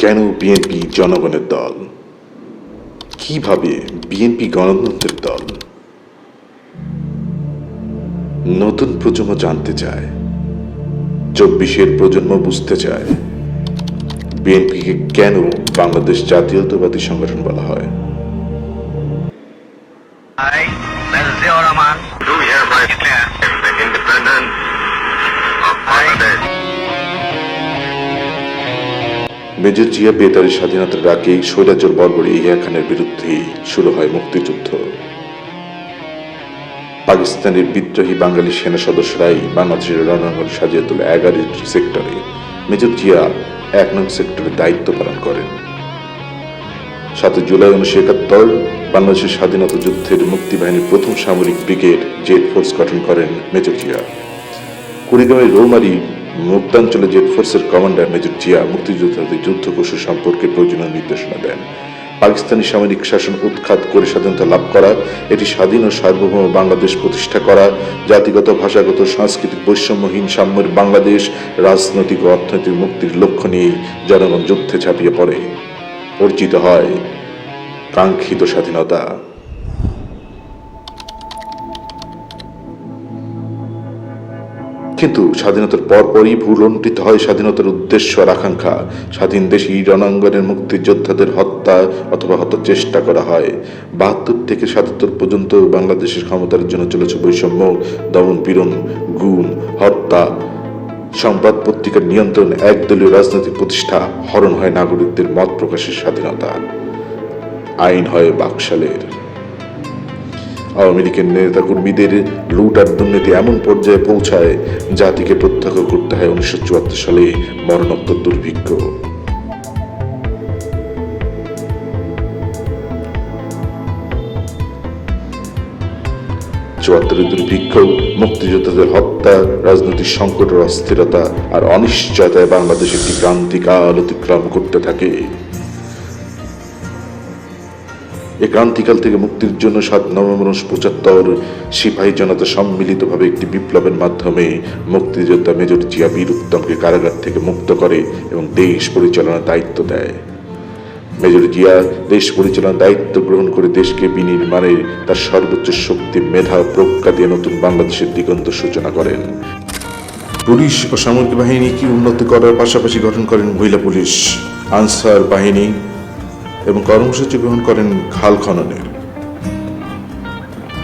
কেন বিএনপি জনগণের দল? কীভাবে বিএনপি গণতন্ত্রের দল? নতুন প্রজন্ম জানতে চায়। চব্বিশের প্রজন্ম বুঝতে চায়। বিএনপিকে কেন বাংলাদেশ জাতীয়তাবাদী সংগঠন বলা হয়? I, মেজর জিয়া বেতারের স্বাধীনতার ডাকে স্বৈরাচার বর্বর ইহিয়া খানের শুরু হয় মুক্তিযুদ্ধ। পাকিস্তানের বিদ্রোহী বাঙালি সেনা সদস্যরাই বাংলাদেশের রণাঙ্গন সাজিয়ে তোলে এগারো সেক্টরে। মেজর জিয়া এক নং সেক্টরে দায়িত্ব পালন করেন। সাতই জুলাই উনিশশো একাত্তর বাংলাদেশের স্বাধীনতা যুদ্ধের মুক্তিবাহিনীর প্রথম সামরিক ব্রিগেড জেট ফোর্স গঠন করেন মেজর জিয়া। কুড়িগ্রামের রৌমারি মুক্তাঞ্চলে জেট ফোর্সের কমান্ডার মেজর জিয়া মুক্তিযোদ্ধাদের যুদ্ধ কৌশল সম্পর্কে প্রয়োজনীয় নির্দেশনা দেন। পাকিস্তানি সামরিক শাসন উৎখাত করে স্বাধীনতা লাভ করা এটি স্বাধীন ও সার্বভৌম বাংলাদেশ প্রতিষ্ঠা করা জাতিগত, ভাষাগত, সাংস্কৃতিক বৈষম্যহীন সাম্যের বাংলাদেশ, রাজনৈতিক ও অর্থনৈতিক মুক্তির লক্ষ্য নিয়ে জনগণ যুদ্ধে ঝাঁপিয়ে পড়ে। অর্জিত হয় কাঙ্ক্ষিত স্বাধীনতা। কিন্তু স্বাধীনতার পরপরই ভুলণ্ঠিত হয় স্বাধীনতার উদ্দেশ্য আর আকাঙ্ক্ষা। স্বাধীন দেশি রণাঙ্গনের মুক্তিযোদ্ধাদের হত্যা অথবা হত্যার চেষ্টা করা হয়। বাহাত্তর থেকে সাতাত্তর পর্যন্ত বাংলাদেশের ক্ষমতার জন্য চলেছে বৈষম্য, দমন পীড়ন গুণ হত্যা, সংবাদ পত্রিকার নিয়ন্ত্রণ একদলীয় রাজনৈতিক প্রতিষ্ঠা, হরণ হয় নাগরিকদের মত প্রকাশের স্বাধীনতা। আইন হয় বাকশালের। আওয়ামী লুট আর দুর্নীতি এমন পর্যায়ে পৌঁছায়, জাতিকে প্রত্যক্ষ করতে হয় উনিশশো চুয়াত্তর সালে মরণোত্তর দুর্ভিক্ষ। চুয়াত্তরের দুর্ভিক্ষ, মুক্তিযোদ্ধাদের হত্যা, রাজনৈতিক সংকট ও অস্থিরতা আর অনিশ্চয়তায় বাংলাদেশ একটি ক্রান্তিকাল অতিক্রম করতে থাকে। এ ক্রান্তিকাল থেকে মুক্তির জন্য সাত নভেম্বর উনিশশো পঁচাত্তর সিপাহী জনতা সম্মিলিতভাবে একটি বিপ্লবের মাধ্যমে মুক্তিযোদ্ধা মেজর জিয়া বীর উত্তমকে কারাগার থেকে মুক্ত করে এবং দেশ পরিচালনার দায়িত্ব দেয়। মেজর জিয়া দেশ পরিচালনার দায়িত্ব গ্রহণ করে দেশকে বিনির্মাণে তার সর্বোচ্চ শক্তি, মেধা প্রজ্ঞা দিয়ে নতুন বাংলাদেশের দিগন্ত সূচনা করেন। পুলিশ ও সামরিক বাহিনী বাহিনীকে উন্নতি করার পাশাপাশি গঠন করেন মহিলা পুলিশ? আনসার বাহিনী এবং কর্মসূচি গ্রহণ করেন খাল খননের।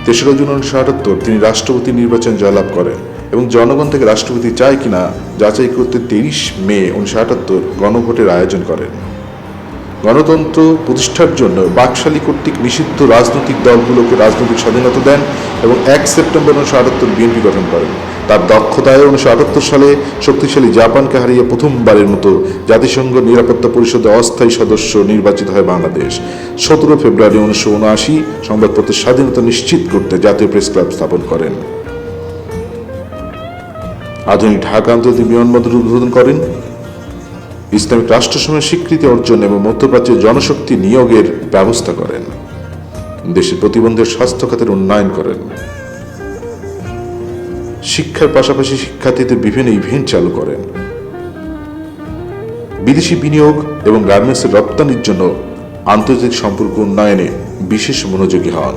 তেসরা জুন উনিশশো আটাত্তর তিনি রাষ্ট্রপতি নির্বাচন জয়লাভ করেন এবং জনগণ থেকে রাষ্ট্রপতি চায় কিনা যাচাই করতে তেইশ মে উনিশশো আটাত্তর গণভোটের আয়োজন করেন। গণতন্ত্র প্রতিষ্ঠার জন্য বাকশালী কর্তৃক নিষিদ্ধ রাজনৈতিক দলগুলোকে রাজনৈতিক স্বাধীনতা দেন এবং এক সেপ্টেম্বর উনিশশো আটাত্তর বিএনপি গঠন করেন। তার দক্ষতায় উনিশশো আটাত্তর সালে শক্তিশালী জাপানকে হারিয়ে প্রথমবারের মতো জাতিসংঘ নিরাপত্তা পরিষদে অস্থায়ী সদস্য নির্বাচিত হয় বাংলাদেশ। সতেরো ফেব্রুয়ারি উনিশশো উনআশি সংবাদপত্রের স্বাধীনতা নিশ্চিত করতে জাতীয় প্রেস ক্লাব স্থাপন করেন। আধুনিক ঢাকা আন্তর্জাতিক বিমানবন্দর উদ্বোধন করেন। ইসলামিক রাষ্ট্রসমূহের স্বীকৃতি অর্জন এবং মধ্যপ্রাচ্যের জনশক্তি নিয়োগের ব্যবস্থা করেন। দেশের প্রতিবন্ধের স্বাস্থ্য খাতের উন্নয়ন করেন। শিক্ষার পাশাপাশি শিক্ষার্থীদের বিভিন্ন ইভেন্ট চালু করেন। বিদেশি বিনিয়োগ এবং গার্মেন্টসের রপ্তানির জন্য আন্তর্জাতিক সম্পর্ক উন্নয়নে বিশেষ মনোযোগী হন।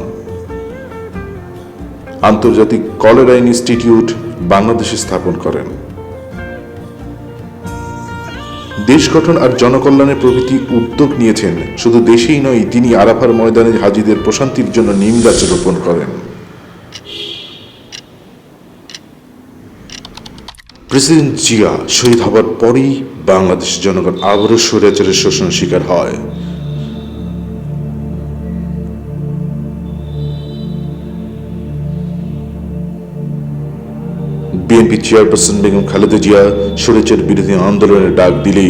আন্তর্জাতিক কলেরা ইনস্টিটিউট বাংলাদেশে স্থাপন করেন। দেশ গঠন আর জনকল্যাণের প্রভৃতি উদ্যোগ নিয়েছেন। শুধু দেশেই নয়, তিনি আরাফার ময়দানে হাজিদের প্রশান্তির জন্য নিম গাছ রোপণ করেন। প্রেসিডেন্ট জিয়া শহীদ হবার পরই বাংলাদেশ জনগণ আবারও স্বৈরাচারের শোষণ শিকার হয়। বিএনপি চেয়ারপারসন বেগম খালেদা জিয়া সুরেচের বিরোধী আন্দোলনের ডাক দিলে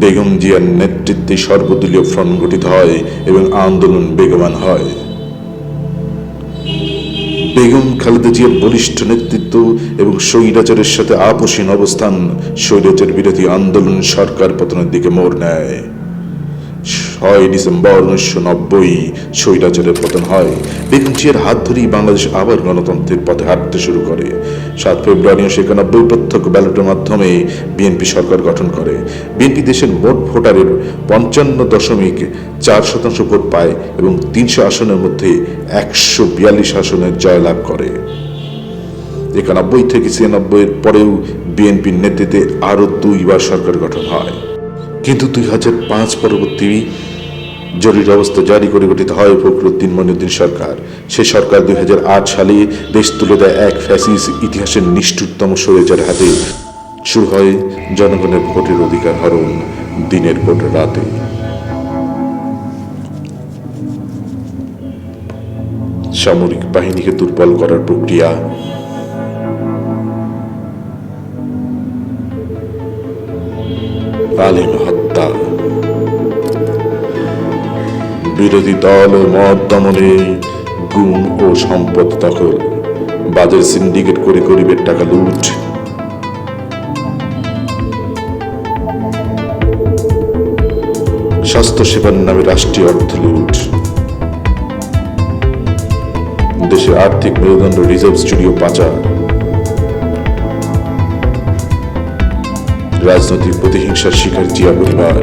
বেগম জিয়ার নেতৃত্বে সর্বদলীয় ফ্রন্ট গঠিত হয় এবং আন্দোলন বেগবান হয়। বেগম খালেদা জিয়ার বলিষ্ঠ নেতৃত্ব এবং স্বৈরাচারের সাথে আপোষহীন অবস্থান, স্বৈরাচার বিরোধী আন্দোলন সরকার পতনের দিকে মোড় নেয়। ছয় ডিসেম্বর উনিশশো নব্বই, স্বৈরাচারের পতন হয়। বেগম জিয়ার হাত ধরেই বাংলাদেশ আবার গণতন্ত্রের পথে হাঁটতে শুরু করে। সাত ফেব্রুয়ারি উনিশশো একানব্বই প্রত্যক্ষ ব্যালটের মাধ্যমে বিএনপি সরকার গঠন করে। বিএনপি দেশের মোট ভোটারের পঞ্চান্ন দশমিক চার শতাংশ ভোট পায় এবং তিনশো আসনের মধ্যে একশো বিয়াল্লিশ আসনের জয়লাভ করে। একানব্বই থেকে ছিয়ানব্বই এর পরেও বিএনপির নেতৃত্বে আরও দুইবার সরকার গঠন হয়। কিন্তু দুই হাজার পাঁচ পরবর্তী জরুরি অবস্থা জারি করে গঠিত হয় ফখরুদ্দিন মনিউদ্দিন সরকার। সে সরকার দুই হাজার আট সালে দেশ তুলে দেয় এক ফ্যাসিস ইতিহাসের নিষ্ঠুরতম স্বৈরাচার হাতে। শুরু হয় জনগণের ভোটের অধিকার হরণ দিনের ভোট রাতে। সামরিক বাহিনীকে দুর্বল করার প্রক্রিয়া। আলিম বিরোধী দল ও মত দমনে গুম ও সম্পদ দখল। বাজার সিন্ডিকেট করে গরিবের টাকা লুট। স্বাস্থ্য সেবার নামে রাষ্ট্রীয় অর্থ লুট। দেশের আর্থিক মেরুদণ্ড রিজার্ভ স্টুডিও পাচার। রাজনৈতিক প্রতিহিংসার শিকার জিয়া পরিবার।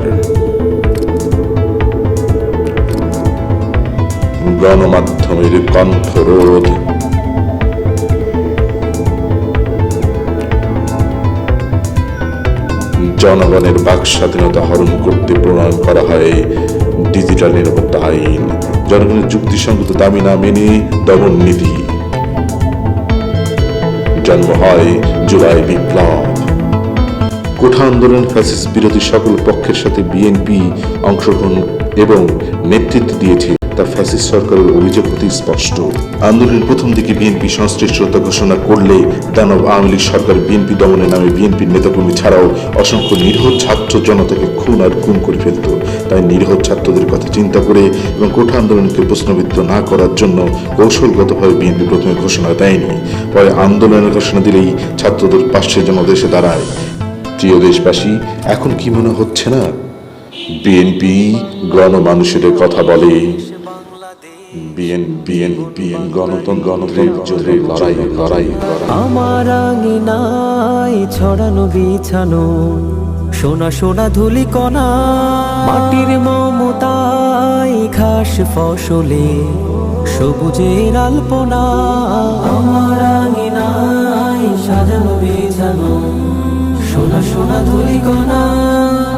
গণমাধ্যমের কণ্ঠরোধ। জনগণের বাক স্বাধীনতা হরণ করতে প্রণয়ন করা হয় ডিজিটাল নিরাপত্তা আইন। জনগণের যুক্তিসঙ্গত দাবি না মেনে দমন নীতি। জন্ম হয় জুলাই বিপ্লব। কোঠা আন্দোলন ফ্যাসিস বিরোধী সকল পক্ষের সাথে বিএনপি অংশগ্রহণ এবং নেতৃত্ব দিয়েছে তা ফ্যাসিস সরকারের অভিযোগ হতে স্পষ্ট। আন্দোলনের প্রথম দিকে বিএনপি সংশ্লিষ্টতা ঘোষণা করলে দানব আওয়ামী লীগ সরকার বিএনপি দমনের নামে বিএনপির নেতাকর্মী ছাড়াও অসংখ্য নিরীহ ছাত্র জনতাকে খুন আর খুন করে ফেলত। তাই নিরীহ ছাত্রদের কথা চিন্তা করে এবং কোঠা আন্দোলনকে প্রশ্নবিদ্ধ না করার জন্য কৌশলগতভাবে বিএনপি প্রথমে ঘোষণা দেয়নি। পরে আন্দোলনের ঘোষণা দিলেই ছাত্রদের পাশে যেন দেশে দাঁড়ায়। প্রিয় দেশবাসী, এখন কি মনে হচ্ছে না? বিএনপি গণমানুষের কথা বলে বিএনপি বিএনপি গণতন্ত্র গণতন্ত্রের লড়াই লড়াই লড়াই। আমার আঙিনায় ছড়ানো বিছানো সোনা সোনা ধুলি কণা মাটির মমতায় ঘাস ফসলে সবুজের আলপনা। আমার আঙিনায় সাজানো বিছানো সোনা সোনা ধুলি কণা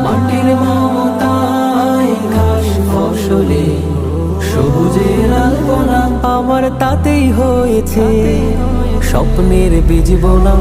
মাটির মমতায় ঘাস ফসলে আমার তাতেই হয়েছে। স্বপ্নের বীজ বোনা